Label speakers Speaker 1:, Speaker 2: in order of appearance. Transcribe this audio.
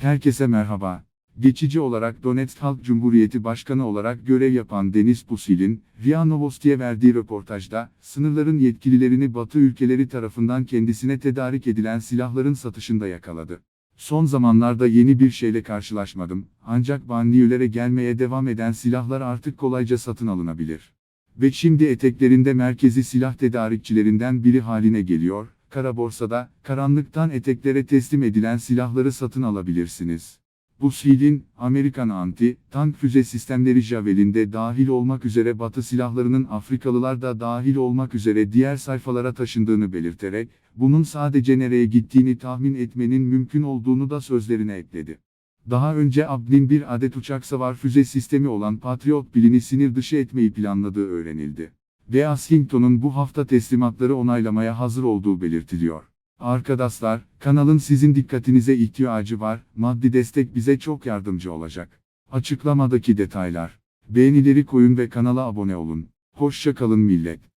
Speaker 1: Herkese merhaba. Geçici olarak Donetsk Halk Cumhuriyeti Başkanı olarak görev yapan Deniz Pusil'in, RIA Novosti'ye verdiği röportajda, sınırların yetkililerini Batı ülkeleri tarafından kendisine tedarik edilen silahların satışında yakaladı. Son zamanlarda yeni bir şeyle karşılaşmadım, ancak banliyölere gelmeye devam eden silahlar artık kolayca satın alınabilir. Ve şimdi eteklerinde merkezi silah tedarikçilerinden biri haline geliyor, kara borsada, karanlıktan eteklere teslim edilen silahları satın alabilirsiniz. Bu silin, Amerikan anti-tank füze sistemleri Javelin de dahil olmak üzere Batı silahlarının Afrikalılar da dahil olmak üzere diğer sayfalara taşındığını belirterek, bunun sadece nereye gittiğini tahmin etmenin mümkün olduğunu da sözlerine ekledi. Daha önce Abd'in bir adet uçak savar füze sistemi olan Patriot pilini sinir dışı etmeyi planladığı öğrenildi. Washington'un bu hafta teslimatları onaylamaya hazır olduğu belirtiliyor. Arkadaşlar, kanalın sizin dikkatinize ihtiyacı var, maddi destek bize çok yardımcı olacak. Açıklamadaki detaylar. Beğenileri koyun ve kanala abone olun. Hoşça kalın millet.